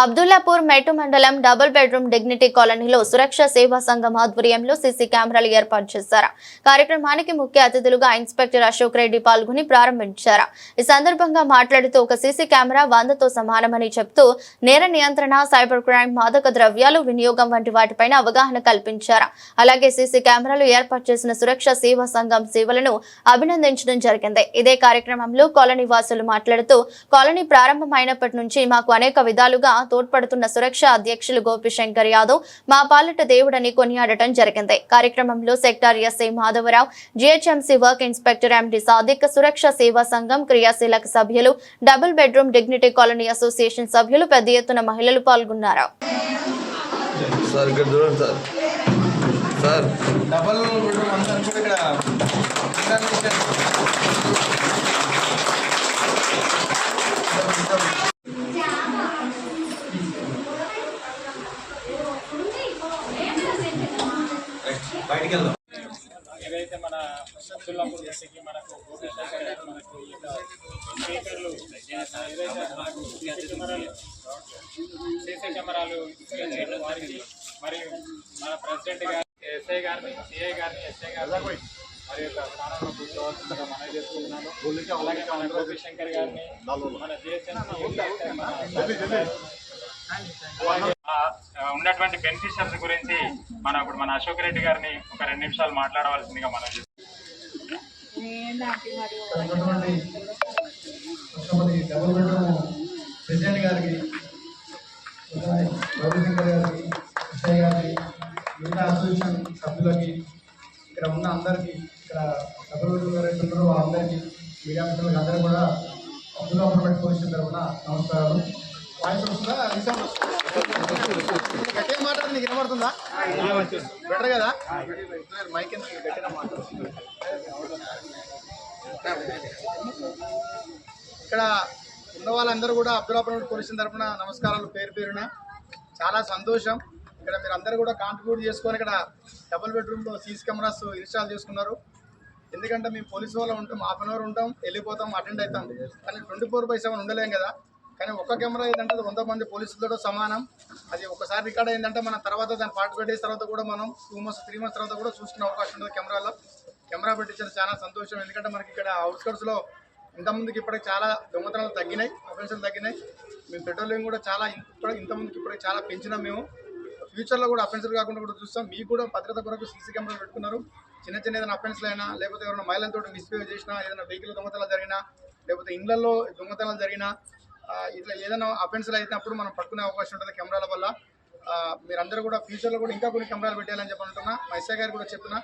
అబ్దుల్లాపూర్ మెట్టు మండలం double bedroom dignity కాలనీలో సురక్ష సేవా సంఘం ఆధ్వర్యంలో సీసీ కెమెరాలు ఏర్పాటు చేశారు. కార్యక్రమానికి ముఖ్య అతిథులుగా ఇన్స్పెక్టర్ అశోక్ రెడ్డి పాల్గొని ప్రారంభించారు. ఈ సందర్భంగా మాట్లాడుతూ ఒక సీసీ కెమెరా వందతో సమానమని చెప్తూ నేర నియంత్రణ సైబర్ క్రైమ్ మాదక ద్రవ్యాలు వినియోగం వంటి వాటిపైన అవగాహన కల్పించారు. అలాగే సీసీ కెమెరాలు ఏర్పాటు చేసిన సురక్ష సేవా సంఘం సేవలను అభినందించడం జరిగింది. ఇదే కార్యక్రమంలో కాలనీ వాసులు మాట్లాడుతూ కాలనీ ప్రారంభమైనప్పటి నుంచి మాకు అనేక విధాలుగా తోడ్పడుతున్న సురక్ష అధ్యక్షులు గోపిశంకర్ యాదవ్ మా పాలిట దేవుడని కొనియాడటం జరిగింది. కార్యక్రమంలో sector SI Madhavarao GHMC work inspector MD Sadiq Suraksha Seva Sangham క్రియాశీలక సభ్యులు double bedroom dignity colony association సభ్యులు పెద్ద ఎత్తున మహిళలు పాల్గొన్నారు. సార్ డబల్ బయటికి వెళ్దాం ఏదైతే మన అబ్దుల్లాపూర్ డిస్టిక్కి మనకు గోపిశేఖర్ గారు మనకు ఈ యొక్క స్పీకర్లు ఏదైతే మనకు సీసీ కెమెరాలు సీసీ కెమెరాలు ఇచ్చేసారు వారికి మరియు మన ప్రెసిడెంట్ గారు ఎస్ఐ గారిని సిఐ గారిని ఎస్ఐ గారిని మరి యొక్క ప్రాణంలో కూర్చోవాల్సిందిగా మనం చేసుకుంటున్నాను. అలాగే మన గోపిశంకర్ గారిని మన జిహెచ్ఎంసీ ఉన్నటువంటి బెనిఫిషియర్స్ గురించి మనం ఇప్పుడు మన అశోక్ రెడ్డి గారిని ఒక రెండు నిమిషాలు మాట్లాడవలసిందిగా మనం ప్రెసిడెంట్ గారికి రవిశంకర్ గారికి విజయ్ గారికి మిగతా అసోసియేషన్ సభ్యులకి ఇక్కడ ఉన్న అందరికీ ఇక్కడ డబ్బులు గారు ఎవరైతే వాళ్ళందరికీ మీడియా మిత్రులకు అందరూ కూడా అబ్దుల్ గవర్నమెంట్ పోలీసుల తరఫున నమస్కారాలు వాయిస్ వస్తుందా రీసౌండ్ వస్తుందా గట్టిగా మాట్లాడి నీకు వినబడుతుందా బెటర్ కదా మైక్ ఎంత గట్టిగా మాట్లాడుతుంది ఇక్కడ ఉన్న వాళ్ళందరూ కూడా అబ్దుల్లాపురం పోలీసుల తరఫున నమస్కారాలు పేరు పేరున. చాలా సంతోషం. ఇక్కడ మీరు అందరూ కూడా కాంట్రిబ్యూట్ చేసుకొని ఇక్కడ డబుల్ బెడ్రూమ్లో సీసీ కెమెరాస్ ఇన్స్టాల్ చేసుకున్నారు. ఎందుకంటే మేము పోలీసు వాళ్ళు ఉంటాం హాఫ్ అన్ అవర్ ఉంటాం వెళ్ళిపోతాం అటెండ్ అవుతాం. కానీ ట్వంటీ ఫోర్ బై సెవెన్ ఉండలేం కదా. కానీ ఒక్క కెమెరా ఏంటంటే వంద మంది పోలీసులతో సమానం. అది ఒకసారి రికార్డ్ అయిందంటే మన తర్వాత దాన్ని పార్టిసిపేట్ చేసిన తర్వాత కూడా మనం టూ మంత్స్ త్రీ మంత్స్ తర్వాత కూడా చూసుకునే అవకాశం ఉంటుంది కెమెరాలో. కెమెరా పెట్టించిన చాలా సంతోషం. ఎందుకంటే మనకి ఇక్కడ అవుట్స్కట్స్లో ఇంతమందికి ఇప్పటికి చాలా దొంగతనాలు తగ్గినాయి అఫెన్షన్లు తగ్గినాయి. మేము పెట్రోలింగ్ కూడా చాలా ఇప్పుడు ఇంతమందికి ఇప్పటికి చాలా పెంచినాం మేము. ఫ్యూచర్లో కూడా అఫెన్సులు కాకుండా కూడా చూస్తాం. మీకు కూడా భద్రత కొరకు సీసీ కెమెరాలు పెట్టుకున్నారు. చిన్న చిన్న ఏదైనా అఫెన్స్లు అయినా లేకపోతే ఎవరైనా మహిళలతో మిస్బిహేవ్ చేసినా ఏదైనా వెహికల్ దొంగతనాలు జరిగినా లేకపోతే ఇండ్లలో దొంగతనాలు జరిగినా ఇట్లా ఏదైనా అఫెన్స్లు అయినప్పుడు మనం పట్టుకునే అవకాశం ఉంటుంది కెమెరాల వల్ల. మీరందరూ కూడా ఫ్యూచర్లో కూడా ఇంకా కొన్ని కెమెరాలు పెట్టాలని చెప్పి మైసా గారు కూడా చెప్పిన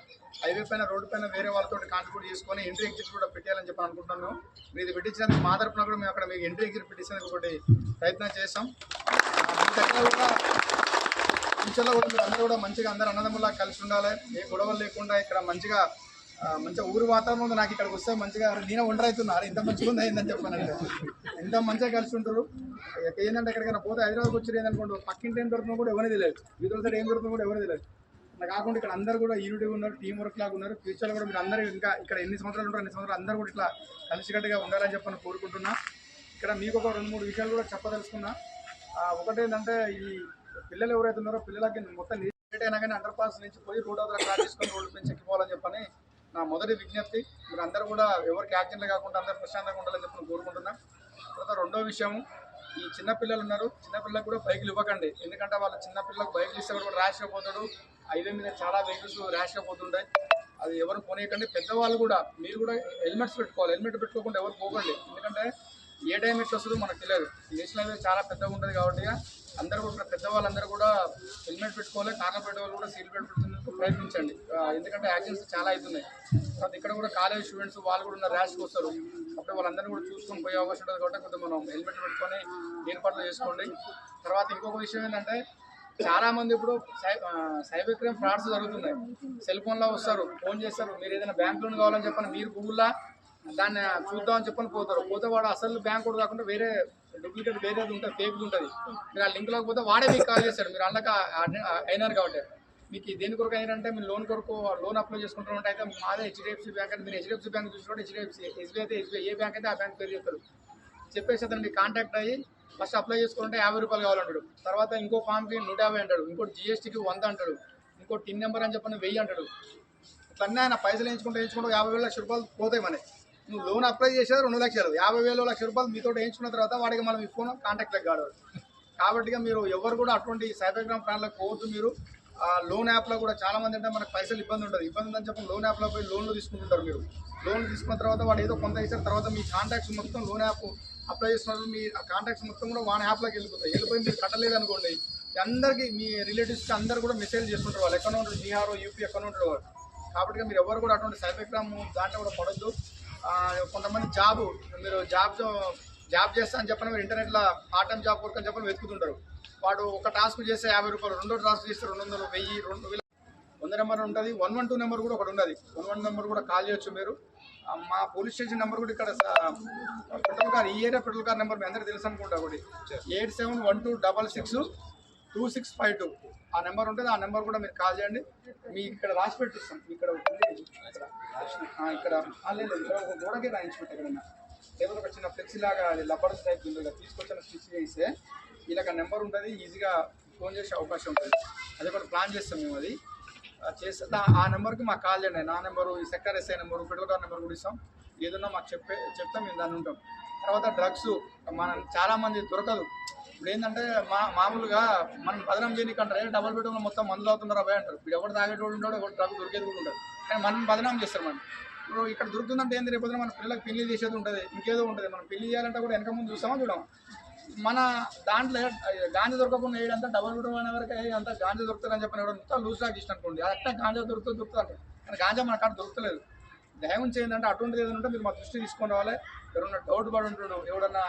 హైవే పైన రోడ్డు పైన వేరే వాళ్ళతో కాంట్రిబ్యూట్ చేసుకొని ఎంట్రీ ఎగ్జిట్ కూడా పెట్టాలని చెప్పి అనుకుంటున్నాను మీరు ఇది పెట్టించినందుకు మా తరపున కూడా మేము అక్కడ మీకు ఎంట్రీ ఎగ్జిట్ పెట్టించేందుకు ఒకటి ప్రయత్నం చేస్తాం కూడా ఫ్యూచర్లో కూడా మీరు అందరూ కూడా మంచిగా అందరూ అన్నదమ్ములా కలిసి ఉండాలి. ఏ గొడవలు లేకుండా ఇక్కడ మంచిగా మంచిగా ఊరు వాతావరణం ఉంది నాకు ఇక్కడికి వస్తే మంచిగా నేను ఒంటరి అవుతున్నా ఇంత మంచిగా ఉంది ఏందని చెప్పానంటే. ఎంత మంచిగా కలిసి ఉంటారు ఇక ఏంటంటే ఎక్కడికైనా పోతే హైదరాబాద్కి వచ్చి ఏందనుకోండి పక్కింటి ఏం దొరుకుతుందో కూడా ఎవరిని తెలియదు. వీధుల సైడ్ ఏం దొరుకుతుందో కూడా ఎవరిని తెలియదు. అలా కాకుండా ఇక్కడ అందరూ కూడా యూనిటీ ఉన్నారు టీం వర్క్ లాగా ఉన్నారు. ఫ్యూచర్లో కూడా మీరు అందరూ ఇంకా ఇక్కడ ఎన్ని సంవత్సరాలు ఉంటారు అన్ని సంవత్సరాలు అందరూ కూడా ఇట్లా కలిసికట్టుగా ఉండాలని చెప్పని కోరుకుంటున్నా. ఇక్కడ మీకు ఒక రెండు మూడు విషయాలు కూడా చెప్పదలుచుకున్నా. ఒకటి ఏంటంటే ఈ పిల్లలు ఎవరైతే ఉన్నారో పిల్లలకి మొత్తం లేట్ అయినా కానీ అండర్ పాస్ నుంచి పోయి రోడ్ అవతల క్రాస్ చేసుకొని రోడ్డు నుంచి ఎక్కిపోవాలని చెప్పని నా మొదటి విజ్ఞప్తి మీరు అందరూ కూడా ఎవరికి యాక్సిడెంట్లు కాకుండా అందరూ ప్రశాంతంగా ఉండాలని చెప్పి కోరుకుంటున్నా. తర్వాత రెండో విషయం ఈ చిన్నపిల్లలు ఉన్నారు. చిన్నపిల్లలకు కూడా బైకులు ఇవ్వకండి. ఎందుకంటే వాళ్ళ చిన్నపిల్లలకు బైకులు ఇస్తే కూడా ర్యాష్ అయిపోతాడు హైవే మీద చాలా వెహికల్స్ ర్యాష్ అయిపోతుంటాయి అది ఎవరు పోనీయకండి. పెద్దవాళ్ళు కూడా మీరు కూడా హెల్మెట్స్ పెట్టుకోవాలి. హెల్మెట్ పెట్టుకోకుండా ఎవరు పోకండి. ఎందుకంటే ఏ టైం ఎట్లా వస్తుందో మనకు తెలియదు. నేషనల్ హైవే చాలా పెద్దగా ఉంటుంది కాబట్టి అందరూ కూడా పెద్దవాళ్ళందరూ కూడా హెల్మెట్ పెట్టుకోవాలి కార్లో పెట్టేవాళ్ళు కూడా సీట్ బెల్ట్ పెట్టుకునేందుకు ప్రయత్నించండి. ఎందుకంటే యాక్సిడెంట్స్ చాలా అవుతున్నాయి. తర్వాత ఇక్కడ కూడా కాలేజ్ స్టూడెంట్స్ వాళ్ళు కూడా ఉన్న ర్యాష్కి వస్తారు. అప్పుడు వాళ్ళందరినీ కూడా చూసుకొని పోయే అవకాశం ఉంటుంది కాబట్టి కొంచెం మనం హెల్మెట్ పెట్టుకొని ఏర్పాట్లు చేసుకోండి. తర్వాత ఇంకొక విషయం ఏంటంటే చాలా మంది ఇప్పుడు సై- సైబర్ క్రైమ్ ఫ్రాడ్స్ జరుగుతున్నాయి. సెల్ ఫోన్లో వస్తారు ఫోన్ చేస్తారు. మీరు ఏదైనా బ్యాంక్ లోన్ కావాలని చెప్పని మీరు గూగుల్లో దాన్ని చూద్దామని చెప్పని పోతారు. పోతే వాడు అసలు బ్యాంక్ కూడా కాకుండా వేరే డూప్లికేట్ వేరేది ఉంటుంది ఫేక్ ఉంటుంది. మీరు ఆ లింక్ పోతే వాడే మీకు కాల్ చేస్తాడు. మీరు అందులోకి అయినారు కాబట్టి. మీకు దేని కొరకు అయినారంటే మీరు లోన్ కొరకు లోన్ అప్లై చేసుకుంటున్నట్టు అయితే మాదే హెచ్డిఎఫ్సి బ్యాంక్ అంటే మీరు హెచ్డిఎఫ్సి బ్యాంక్ చూసినప్పుడు హెచ్డిఎఫ్సి ఎస్బీఐ అయితే ఎస్బీఐ ఏ బ్యాంక్ అయితే ఆ బ్యాంక్ పేరు చెప్తారు. చెప్పేసి అతను మీకు కాంటాక్ట్ అయ్యి ఫస్ట్ అప్లై చేసుకుంటే యాభై రూపాయలు కావాలంటాడు. తర్వాత ఇంకో ఫామ్కి నూట యాభై అంటాడు. ఇంకోటి జిఎస్టీకి వంద అంటాడు. ఇంకో టిన్ నెంబర్ అని చెప్పని వెయ్యి అంటాడు. ఇట్లన్నీ ఆయన పైసలు వేయించుకుంటూ వేయించుకుంటూ యాభై వేల లక్ష రూపాయలు పోతాయి మనకి. నువ్వు లోన్ అప్లై చేసేది రెండు లక్షలు. యాభై వేలు లక్ష రూపాయలు మీతో వేయించుకున్న తర్వాత వాడికి మనం మీ ఫోన్ కాంటాక్ట్లోకి కాడు కాబట్టి మీరు ఎవరు కూడా అటువంటి సైబర్ క్రైమ్ ప్లాన్లకు పోవద్దు మీరు. ఆ లోన్ యాప్లో కూడా చాలా మంది అంటే మనకు పైసలు ఇబ్బంది ఉంటుంది. ఇబ్బంది ఉందని చెప్పి లోన్ యాప్లో పోయి లోన్లు తీసుకుంటుంటారు మీరు. లోన్ తీసుకున్న తర్వాత వాడు ఏదో కొంత ఇచ్చిన తర్వాత మీ కాంటాక్ట్స్ మొత్తం లోన్ యాప్ అప్లై చేసినప్పుడు మీ కాంటాక్ట్స్ మొత్తం కూడా వాన్ యాప్లోకి వెళ్ళిపోతాయి. వెళ్ళిపోయి మీరు కట్టలేదు అనుకోండి అందరికీ మీ రిలేటివ్స్కి అందరు కూడా మెసేజ్ చేసుకుంటారు వాళ్ళు. ఎక్కడ ఉంటారు బీహార్ యూపీ ఎక్కడ ఉంటారు వాళ్ళు. కాబట్టి మీరు ఎవరు కూడా అటువంటి సైబర్ క్రైమ్ దాంట్లో కూడా పడద్దు. కొంతమంది జాబ్ మీరు జాబ్ జాబ్ చేస్తా అని చెప్పని మీరు ఇంటర్నెట్లో పార్ట్ టైం జాబ్ వర్క్ అని చెప్పని వెతుకుతుంటారు. వాడు ఒక టాస్క్ చేస్తే యాభై రూపాయలు రెండో టాస్క్ చేస్తే రెండు వందలు వెయ్యి రెండు వేల వంద నెంబర్ ఉంటుంది. వన్ వన్ టూ నెంబర్ కూడా ఒకటి ఉన్నది వన్ వన్ నెంబర్ కూడా కాల్ చేయొచ్చు మీరు. మా పోలీస్ స్టేషన్ నెంబర్ కూడా ఇక్కడ పెట్రోల్ కార్ ఈ ఏరియా పెట్రోల్ కార్ నెంబర్ మీ అందరికీ తెలుసు అనుకుంటా ఒకటి. Eight seven one two double six two six five two. ఆ నెంబర్ ఉంటుంది ఆ నెంబర్ కూడా మీరు కాల్ చేయండి. మీ ఇక్కడ రాసి పెట్టిస్తాం. ఇక్కడ ఇక్కడ లేదు ఇక్కడ ఒక గోడకి రాయించి పెట్టి లేకపోతే ఒక చిన్న ఫ్లెక్సీ లాగా అది లబ్బర్ టైప్ ఉంది కదా తీసుకొచ్చిన స్టిచ్ చేస్తే వీళ్ళకి ఆ నెంబర్ ఉంటుంది ఈజీగా ఫోన్ చేసే అవకాశం ఉంటుంది. అది కూడా ప్లాన్ చేస్తాం మేము అది. చేస్తే ఆ నెంబర్కి మాకు కాల్ చేయండి. నా నెంబరు ఈ sector SI number patrol car number కూడా ఇస్తాం. ఏదన్నా మాకు చెప్పే చెప్తాం మేము దాన్ని ఉంటాం. తర్వాత డ్రగ్స్ మనం చాలామంది దొరకదు. ఇప్పుడు ఏంటంటే మా మామూలుగా మనం బదనం చేయనికంటే డబల్ డబుల్ బెడ్రూమ్లో మొత్తం మందులు అవుతున్నారు అబ్బాయి అంటారు. ఇప్పుడు ఎవరు తాగేటోడు ఉంటాడు ఎవరు డ్రగ్ దొరికేది కూడా ఉండదు. కానీ మనం బదనాం చేస్తారు మనం. ఇప్పుడు ఇక్కడ దొరుకుతుందంటే ఏంది? రేపు మన పిల్లలకు పెళ్ళి చేసేది ఉంటుంది ఇంకేదో ఉంటుంది. మనం పెళ్ళి చేయాలంటే కూడా వెనక ముందు చూస్తామా చూడం మన దాంట్లో గాంజా దొరకకుండా ఏడంతా డబల్ బెడ్రూమ్ అనే వరకు అంతా గాంజా దొరుకుతుందని చెప్పిన కూడా మొత్తం లూజ్ లాగా ఇష్టం అనుకోండి అట్లా గాంజా దొరుకుతుంది దొరుకుతుంది కానీ గాంజా మన కాడ దొరకలేదు న్యాయం చేయండి అటువంటిది ఏదైనా ఉంటే మీరు మా దృష్టి తీసుకొని రావాలి. ఎవరన్నా డౌట్ పడి ఉంటాడు ఎవడన్నా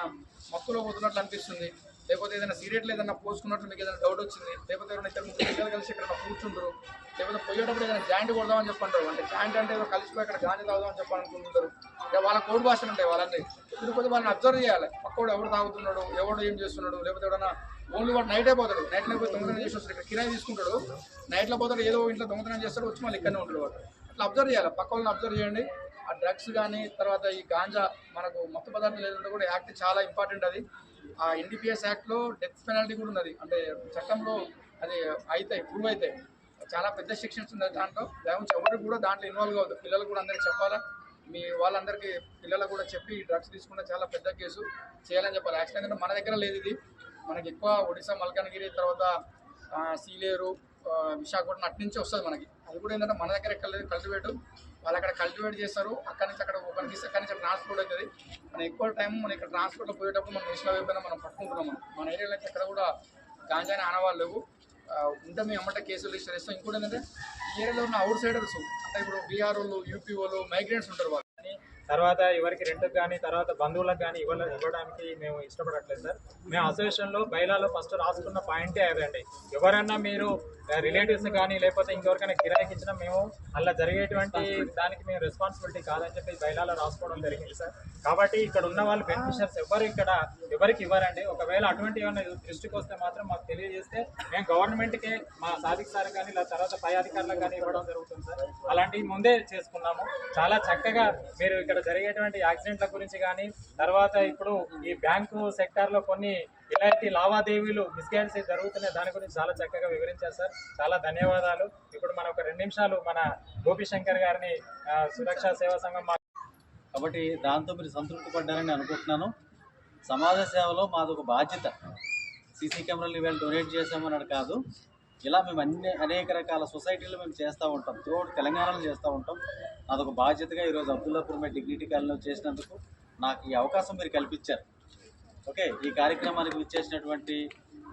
మక్కులో పోతున్నట్లు అనిపిస్తుంది లేకపోతే ఏదైనా సీరియట్లు ఏదైనా పోసుకున్నట్లు మీకు ఏదైనా డౌట్ వచ్చింది లేకపోతే ఎవరైనా ఇద్దరు ముగ్గురు పిల్లలు కలిసి ఇక్కడ కూర్చుంటారు లేకపోతే పోయేటప్పుడు ఏదైనా జాయింట్ కొడదామని చెప్పంటారు. అంటే జాయింట్ అంటే ఏదో కలిసిపోయి అక్కడ గాంజా తాగుదామని చెప్పాలనుకుంటుంటారు అంటే వాళ్ళ కోడ్ భాషలు ఉంటాయి వాళ్ళని తిరుపతి వాళ్ళని అబ్జర్వ్ చేయాలి. పక్కోడు ఎవడు తాగుతున్నాడు ఎవడు ఏం చేస్తున్నాడు లేకపోతే ఎవడన్నా ఓన్లీ వాడు నైటే పోతాడు. నైట్లో పోయి దొంగతనం చేసి వస్తాడు. ఇక్కడ కిరాయి తీసుకుంటాడు. నైట్లో పోతాడు ఏదో ఇంట్లో దొంగతనం చేస్తాడు వచ్చి మళ్ళీ ఇక్కడనే ఉంటాడు వాడు. అట్లా అబ్జర్వ్ చేయాలి. పక్క వాళ్ళని అబ్జర్వ్ చేయండి. ఆ డ్రగ్స్ కానీ తర్వాత ఈ గాంజా మనకు మత్తు పదార్థాలు లేదంటే కూడా యాక్ట్ చాలా ఇంపార్టెంట్ అది. ఆ ఎన్డీపీఎస్ యాక్ట్లో డెత్ పెనాల్టీ కూడా ఉన్నది. అంటే చట్టంలో అది అయితే ప్రూవ్ అయితే చాలా పెద్ద శిక్షణ ఉంది దాంట్లో. దయవుంచి ఎవరు కూడా దాంట్లో ఇన్వాల్వ్ కావద్దు. పిల్లలు కూడా అందరికీ చెప్పాలా? మీ వాళ్ళందరికీ పిల్లలకు కూడా చెప్పి డ్రగ్స్ తీసుకుంటే చాలా పెద్ద కేసు. చేయాలని చెప్పాలి. యాక్చువల్ మన దగ్గర లేదు ఇది. మనకి ఎక్కువ ఒడిశా మల్కానగిరి తర్వాత సీలేరు విశాఖపట్నం అటు నుంచి వస్తుంది మనకి. అది కూడా ఏంటంటే మన దగ్గర ఎక్కడ కల్టివేట్. వాళ్ళు అక్కడ కల్టివేట్ చేస్తారు. అక్కడి నుంచి అక్కడ ఓపెన్ చేస్తే అక్కడి నుంచి ట్రాన్స్పోర్ట్ అవుతుంది. మనం ఎక్కువ టైం మనం ఇక్కడ ట్రాన్స్పోర్ట్లో పోయేటప్పుడు మనం నేషనల్ వైపు మనం పట్టుకుంటున్నాం మనం. మన ఏరియాలో అయితే ఎక్కడ కూడా గాంజాని ఆనవాళ్ళు లేవు. ఉంటే మేము అమ్మట కేసులు రిజిస్టర్ చేస్తాం. ఇంకోటి ఏంటంటే ఈ ఏరియాలో ఉన్న అవుట్ సైడర్స్ అంటే ఇప్పుడు బీఆర్ వాళ్ళు యూపీ వాళ్ళు మైగ్రెంట్స్ ఉంటారు వాళ్ళు. తర్వాత ఎవరికి రెంట్కి కానీ తర్వాత బంధువులకు కానీ ఇవ్వ ఇవ్వడానికి మేము ఇష్టపడట్లేదు సార్. మేము అసోసియేషన్లో బయలాలో ఫస్ట్ రాసుకున్న పాయింటే అదండి ఎవరన్నా మీరు రిలేటివ్స్ కానీ లేకపోతే ఇంకెవరికైనా కిరాయికి ఇచ్చినా మేము అలా జరిగేటువంటి దానికి మేము రెస్పాన్సిబిలిటీ కాదని చెప్పి బయలాలో రాసుకోవడం జరిగింది సార్. కాబట్టి ఇక్కడ ఉన్న వాళ్ళు బెనిఫిషియర్స్ ఎవరు ఇక్కడ ఎవరికి ఇవ్వరండి ఒకవేళ అటువంటి ఏమైనా దృష్టికి వస్తే మాత్రం మాకు తెలియజేస్తే మేము గవర్నమెంట్కే మా సాధిక సార్ కానీ లేదా తర్వాత పై అధికారులకు కానీ ఇవ్వడం జరుగుతుంది సార్. అలాంటివి ముందే చేసుకున్నాము. చాలా చక్కగా మీరు ఇక్కడ జరిగేటువంటి యాక్సిడెంట్ల గురించి కానీ తర్వాత ఇప్పుడు ఈ బ్యాంకు సెక్టార్లో కొన్ని ఇలాంటి లావాదేవీలు మిస్గైడ్స్ జరుగుతున్నాయి. దాని గురించి చాలా చక్కగా వివరించారు సార్. చాలా ధన్యవాదాలు. ఇప్పుడు మన ఒక రెండు నిమిషాలు మన గోపి శంకర్ గారిని సురక్షా సేవా సంఘం కాబట్టి దాంతో మీరు సంతృప్తి పడ్డారని అనుకుంటున్నాను. సమాజ సేవలో మాది ఒక బాధ్యత. సీసీ కెమెరాలు ఇవాళ డొనేట్ చేసామన్నాడు కాదు. ఇలా మేము అన్ని అనేక రకాల సొసైటీలు మేము చేస్తూ ఉంటాం. త్రూఅవుట్ తెలంగాణలో చేస్తూ ఉంటాం. అదొక బాధ్యతగా ఈరోజు అబ్దుల్లాపూర్ మీద డిగ్నిటీ కాలనీలో చేసినందుకు నాకు ఈ అవకాశం మీరు కల్పించారు. ఓకే ఈ కార్యక్రమానికి విచ్చేసినటువంటి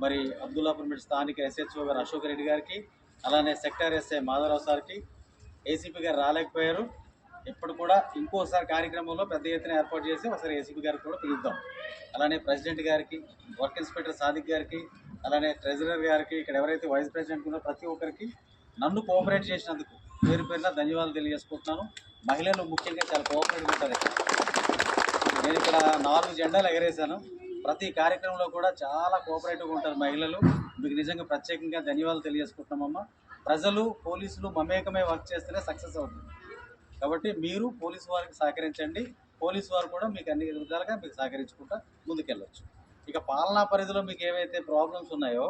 మరి అబ్దుల్లాపూర్ మీద స్థానిక ఎస్హెచ్ఓ గారు అశోక్ రెడ్డి గారికి అలానే సెక్టార్ ఎస్ఐ మాధవరావు సార్కి ఏసీపీ గారు రాలేకపోయారు. ఇప్పుడు కూడా ఇంకోసారి కార్యక్రమంలో పెద్ద ఎత్తున ఏర్పాటు చేసి ఒకసారి ఏసీపీ గారికి కూడా పిలుద్దాం. అలానే ప్రెసిడెంట్ గారికి వర్క్ ఇన్స్పెక్టర్ సాదిక్ గారికి అలానే ట్రెజరర్ గారికి ఇక్కడ ఎవరైతే వైస్ ప్రెసిడెంట్ ఉన్నారో ప్రతి ఒక్కరికి నన్ను కోఆపరేట్ చేసినందుకు పేరు పేరున ధన్యవాదాలు తెలియజేసుకుంటున్నాను. మహిళలు ముఖ్యంగా చాలా కోఆపరేట్ ఉంటారు నేను ఇక్కడ నాలుగు జెండాలు ఎగరేశాను. ప్రతి కార్యక్రమంలో కూడా చాలా కోఆపరేటివ్గా ఉంటారు మహిళలు. మీకు నిజంగా ప్రత్యేకంగా ధన్యవాదాలు తెలియజేసుకుంటున్నామమ్మా. ప్రజలు పోలీసులు మమేకమే వర్క్ చేస్తేనే సక్సెస్ అవుతుంది. కాబట్టి మీరు పోలీసు వారికి సహకరించండి. పోలీసు వారు కూడా మీకు అన్ని విధాలుగా మీకు సహకరించుకుంటా ముందుకెళ్ళొచ్చు. ఇక పాలనా పరిధిలో మీకు ఏవైతే ప్రాబ్లమ్స్ ఉన్నాయో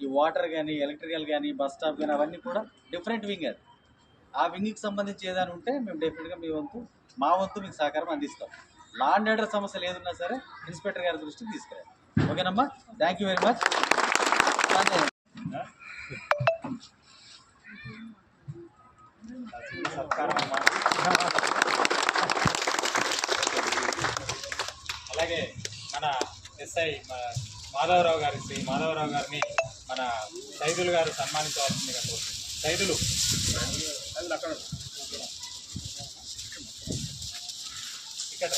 ఈ వాటర్ కానీ ఎలక్ట్రికల్ కానీ బస్ స్టాప్ కానీ అవన్నీ కూడా డిఫరెంట్ వింగ్ అది. ఆ వింగ్కి సంబంధించి ఏదైనా ఉంటే మేము డెఫినెట్గా మీ వంతు మా వంతు మీకు సహకారం అందిస్తాం. లా అండ్ ఆర్డర్ సమస్యలు ఏదున్నా సరే ఇన్స్పెక్టర్ గారి దృష్టికి తీసుకురండి. ఓకేనమ్మా? Thank you very much. అమ్మా. అలాగే మన ఎస్ఐ మాధవరావు గారి శ్రీ మాధవరావు గారిని మన సైదులు గారు సన్మానించవలసిందిగా కోరుతున్నాం. సైదులు. ఇక్కడ.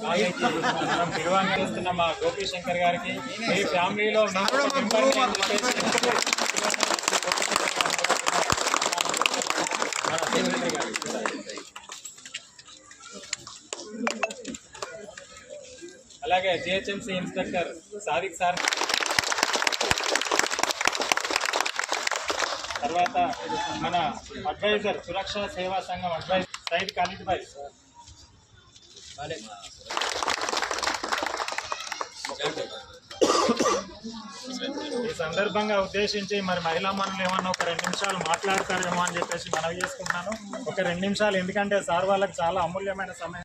మనకు మనం పిలువాంగా చేస్తున్న మా గోపి శంకర్ గారికి మీ ఫ్యామిలీలో నాకు అలాగే జిహెచ్ఎంసీ ఇన్స్పెక్టర్ సాదిక్ సార్. తర్వాత మన అడ్వైజర్ సురక్షా సేవా సంఘం అడ్వైజర్ సైడ్ ఖాలిద్ భాయ్ ఈ సందర్భంగా ఉద్దేశించి మరి మహిళా మనులు ఏమన్నా ఒక రెండు నిమిషాలు మాట్లాడతారేమో అని చెప్పేసి మనవి చేసుకుంటున్నాను. ఒక రెండు నిమిషాలు ఎందుకంటే సార్ వాళ్ళకి చాలా అమూల్యమైన సమయం.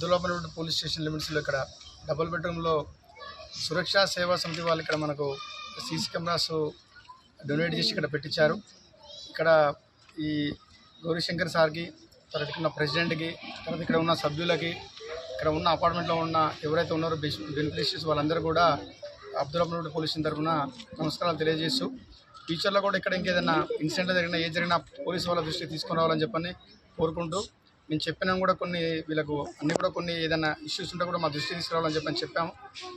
అబ్దుల్లాపల్లి పోలీస్ స్టేషన్ లిమిట్స్లో ఇక్కడ డబుల్ బెడ్రూమ్లో సురక్షా సేవా సమితి వాళ్ళు ఇక్కడ మనకు సీసీ కెమెరాస్ డొనేట్ చేసి ఇక్కడ పెట్టించారు. ఇక్కడ ఈ గౌరీశంకర్ సార్కి తర్వాత ఇక్కడ ఉన్న ప్రెసిడెంట్కి తర్వాత ఇక్కడ ఉన్న సభ్యులకి ఇక్కడ ఉన్న అపార్ట్మెంట్లో ఉన్న ఎవరైతే ఉన్నారో బెనిఫిషరీస్ వాళ్ళందరూ కూడా అబ్దుల్లాపల్లి పోలీస్ తరఫున నమస్కారాలు తెలియజేస్తూ ఫ్యూచర్లో కూడా ఇక్కడ ఇంకేదైనా ఇన్సిడెంట్ జరిగినా ఏ జరిగినా పోలీసు వాళ్ళ దృష్టికి తీసుకురావాలని చెప్పని కోరుకుంటూ మేము చెప్పినా కూడా కొన్ని వీళ్ళకు అన్నీ కూడా కొన్ని ఏదైనా ఇష్యూస్ ఉంటే కూడా మా దృష్టి తీసుకురావాలని చెప్పని చెప్పాము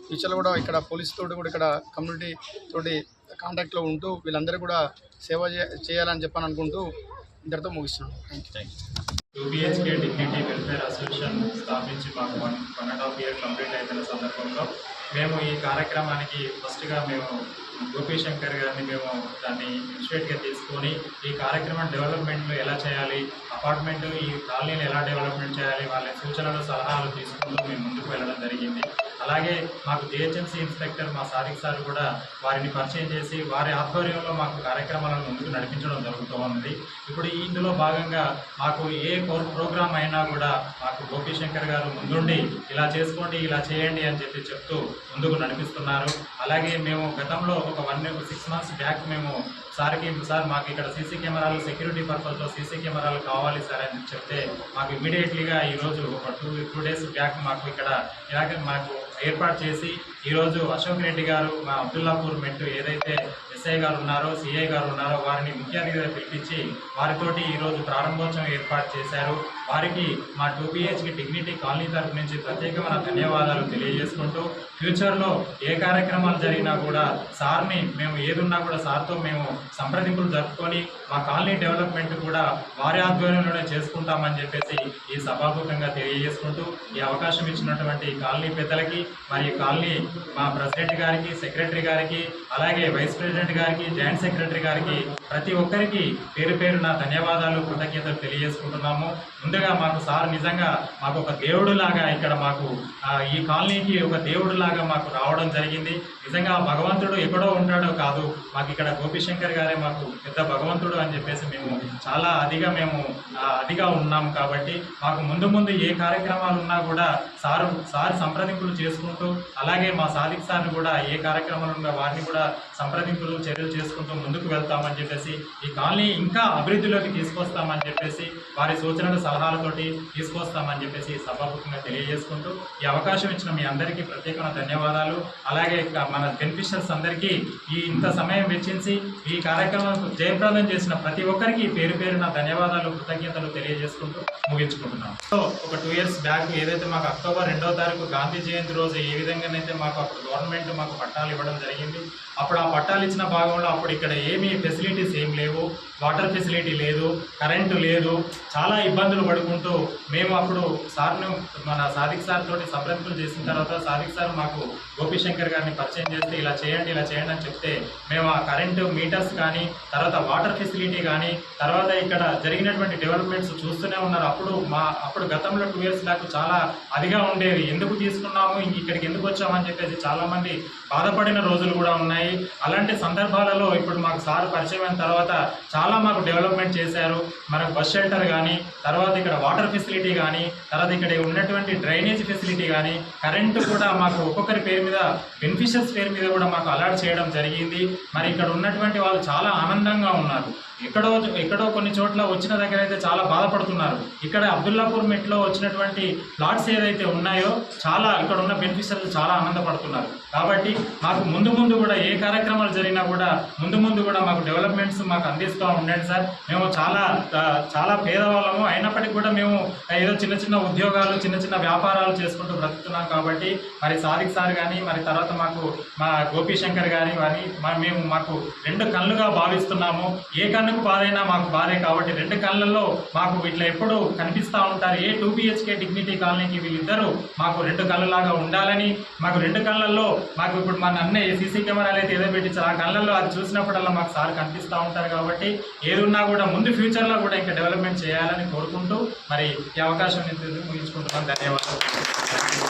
ఫ్యూచర్లో కూడా ఇక్కడ పోలీస్ తోటి కూడా ఇక్కడ కమ్యూనిటీ తోటి కాంటాక్ట్లో ఉంటూ వీళ్ళందరూ కూడా సేవ చేయాలని చెప్పని అనుకుంటూ ఇద్దరితో ముగిస్తున్నాను thank you to dignity welfare association స్థాపించి మాకు one one and half year complete అయిన సందర్భంలో మేము ఈ కార్యక్రమానికి ఫస్ట్గా మేము గోపి శంకర్ గారిని మేము దాన్ని ఇనిషియేట్గా తీసుకొని ఈ కార్యక్రమం డెవలప్మెంట్లు ఎలా చేయాలి అపార్ట్మెంట్ ఈ కాలనీని ఎలా డెవలప్మెంట్ చేయాలి వాళ్ళ సూచనలు సలహాలు తీసుకుంటూ మేము ముందుకు వెళ్ళడం జరిగింది. అలాగే మాకు జిహెచ్ఎంసీ ఇన్స్పెక్టర్ మా సారిక్ సార్ కూడా వారిని పరిచయం చేసి వారి ఆధ్వర్యంలో మాకు కార్యక్రమాలను ముందుకు నడిపించడం జరుగుతూ ఉంది. ఇప్పుడు ఇందులో భాగంగా మాకు ఏ ప్రోగ్రామ్ అయినా కూడా మాకు గోపి శంకర్ గారు ముందుండి ఇలా చేసుకోండి ఇలా చేయండి అని చెప్పి చెప్తూ ముందుకు నడిపిస్తున్నారు. అలాగే మేము గతంలో ఒక వన్ సిక్స్ మంత్స్ బ్యాక్ మేము సార్కి సార్ మాకు ఇక్కడ సీసీ కెమెరాలు సెక్యూరిటీ పర్పస్లో సీసీ కెమెరాలు కావాలి సార్ అని చెప్తే మాకు ఇమీడియట్లీగా ఈరోజు ఒక టూ టూ డేస్ బ్యాక్ మాకు ఇక్కడ ఇలాగే మాకు ఏర్పాటు చేసి ఈరోజు అశోక్ రెడ్డి గారు మా అబ్దుల్లాపూర్ మెట్టు ఏదైతే ఎస్ఐ గారు ఉన్నారో సిఐ గారు ఉన్నారో వారిని ముఖ్య అతిథిగా పిలిపించి వారితోటి ఈరోజు ప్రారంభోత్సవం ఏర్పాటు చేశారు. వారికి మా టూ బిహెచ్కి డిగ్నిటీ కాలనీ తరపు నుంచి ప్రత్యేకమైన ధన్యవాదాలు తెలియజేసుకుంటూ ఫ్యూచర్లో ఏ కార్యక్రమాలు జరిగినా కూడా సార్ని మేము ఏదున్నా కూడా సార్తో మేము సంప్రదింపులు జరుపుకొని మా కాలనీ డెవలప్మెంట్ కూడా వారి ఆధ్వర్యంలోనే చేసుకుంటామని చెప్పేసి ఈ సభాముఖంగా తెలియజేసుకుంటూ ఈ అవకాశం ఇచ్చినటువంటి కాలనీ పెద్దలకి మరి కాలనీ మా ప్రెసిడెంట్ గారికి సెక్రటరీ గారికి అలాగే వైస్ ప్రెసిడెంట్ గారికి జాయింట్ సెక్రటరీ గారికి ప్రతి ఒక్కరికి పేరు పేరు నా ధన్యవాదాలు కృతజ్ఞతలు తెలియజేసుకుంటున్నాము. ముందుగా మాకు సార్ నిజంగా మాకు ఒక దేవుడు లాగా ఇక్కడ మాకు ఈ కాలనీకి ఒక దేవుడు లాగా మాకు రావడం జరిగింది. నిజంగా భగవంతుడు ఎక్కడో ఉంటాడో కాదు. మాకు ఇక్కడ గోపిశంకర్ గారే మాకు పెద్ద భగవంతుడు అని చెప్పేసి మేము చాలా అదిగా మేము అదిగా ఉన్నాం కాబట్టి మాకు ముందు ముందు ఏ కార్యక్రమాలు ఉన్నా కూడా సార్ సార్ సంప్రదింపులు చేసుకుంటూ అలాగే మా సాదిక్ సార్ని కూడా ఏ కార్యక్రమాలు ఉన్నా వారిని కూడా సంప్రదింపులు చర్యలు చేసుకుంటూ ముందుకు వెళ్తామని చెప్పేసి ఈ కాలనీ ఇంకా అభివృద్ధిలోకి తీసుకొస్తామని చెప్పేసి వారి సూచనలు సలహాలతోటి తీసుకొస్తామని చెప్పేసి సభాముఖంగా తెలియజేసుకుంటూ ఈ అవకాశం ఇచ్చిన మీ అందరికీ ప్రత్యేకమైన ధన్యవాదాలు. అలాగే ఇక మన బెనిఫిషియర్స్ అందరికీ ఈ ఇంత సమయం వెచ్చించి ఈ కార్యక్రమం జయప్రదం చేసిన ప్రతి ఒక్కరికి పేరు పేరున ధన్యవాదాలు కృతజ్ఞతలు తెలియజేసుకుంటూ ముగించుకుంటున్నాం. సో ఒక టూ ఇయర్స్ బ్యాక్ ఏదైతే మాకు అక్టోబర్ రెండవ తారీఖు గాంధీ జయంతి రోజు ఏ విధంగానైతే మాకు అప్పుడు గవర్నమెంట్ మాకు పట్టాలు ఇవ్వడం జరిగింది అప్పుడు ఆ పట్టాలు ఇచ్చిన భాగంలో అప్పుడు ఇక్కడ ఏమీ ఫెసిలిటీస్ ఏం లేవు వాటర్ ఫెసిలిటీ లేదు కరెంటు లేదు చాలా ఇబ్బందులు పడుకుంటూ మేము అప్పుడు సార్ను మన సాదిక్ సార్ తోటి సంప్రదింపులు చేసిన తర్వాత సాదిక్ సార్ మాకు గోపిశంకర్ గారిని పరిచయం చేస్తే ఇలా చేయండి ఇలా చేయండి అని చెప్తే మేము ఆ కరెంటు మీటర్స్ కానీ తర్వాత వాటర్ ఫెసిలిటీ కానీ తర్వాత ఇక్కడ జరిగినటువంటి డెవలప్మెంట్స్ చూస్తూనే ఉన్నారు. అప్పుడు మా అప్పుడు గతంలో టూ ఇయర్స్ బ్యాక్ చాలా అదిగా ఉండేవి. ఎందుకు తీసుకున్నాము ఇక్కడికి ఎందుకు వచ్చామని చెప్పేసి చాలామంది బాధపడిన రోజులు కూడా ఉన్నాయి. అలాంటి సందర్భాలలో ఇప్పుడు మాకు సార్ పరిచయం అయిన తర్వాత చాలా మాకు డెవలప్మెంట్ చేశారు. మనకు బస్ షెల్టర్ కానీ తర్వాత ఇక్కడ వాటర్ ఫెసిలిటీ కానీ తర్వాత ఇక్కడ ఉన్నటువంటి డ్రైనేజ్ ఫెసిలిటీ కానీ కరెంటు కూడా మాకు ఒక్కొక్కరి పేరు మీద బెనిఫిషియర్స్ పేరు మీద కూడా మాకు అలాట్ చేయడం జరిగింది. మరి ఇక్కడ ఉన్నటువంటి వాళ్ళు చాలా ఆనందంగా ఉన్నారు. ఎక్కడో ఎక్కడో కొన్ని చోట్ల వచ్చిన దగ్గర అయితే చాలా బాధపడుతున్నారు. ఇక్కడ అబ్దుల్లాపూర్ మెట్లో వచ్చినటువంటి ప్లాట్స్ ఏదైతే ఉన్నాయో చాలా ఇక్కడ ఉన్న బెనిఫిషియర్లు చాలా ఆనందపడుతున్నారు. కాబట్టి మాకు ముందు ముందు కూడా ఏ కార్యక్రమాలు జరిగినా కూడా ముందు ముందు కూడా మాకు డెవలప్మెంట్స్ మాకు అందిస్తూ ఉండండి సార్. మేము చాలా చాలా పేదవాళ్ళము. అయినప్పటికీ కూడా మేము ఏదో చిన్న చిన్న ఉద్యోగాలు చిన్న చిన్న వ్యాపారాలు చేసుకుంటూ బ్రతుకుతున్నాం కాబట్టి మరి సాదిక్ సార్ కానీ మరి తర్వాత మాకు మా గోపీశంకర్ గారి కానీ మేము మాకు రెండు కళ్ళుగా భావిస్తున్నాము. ఏ కన్నుకు బాధైనా మాకు బాధే కాబట్టి రెండు కళ్ళల్లో మాకు ఇట్లా ఎప్పుడు కనిపిస్తూ ఉంటారు. ఏ టూ బిహెచ్కే డిగ్నిటీ కాలనీకి వీళ్ళిద్దరూ మాకు రెండు కళ్ళలాగా ఉండాలని మాకు రెండు కళ్ళల్లో మాకు ఇప్పుడు మన అన్నయ్య సీసీ కెమెరాలు అయితే ఏదో పెట్టించారు. ఆ కళ్ళల్లో అది చూసినప్పుడల్లా మాకు సార్ కనిపిస్తూ ఉంటారు కాబట్టి ఏదున్నా కూడా ముందు ఫ్యూచర్లో కూడా ఇంకా డెవలప్మెంట్ చేయాలని కోరుకుంటూ మరి ఈ అవకాశం ముగించుకుంటున్నాను ధన్యవాదాలు.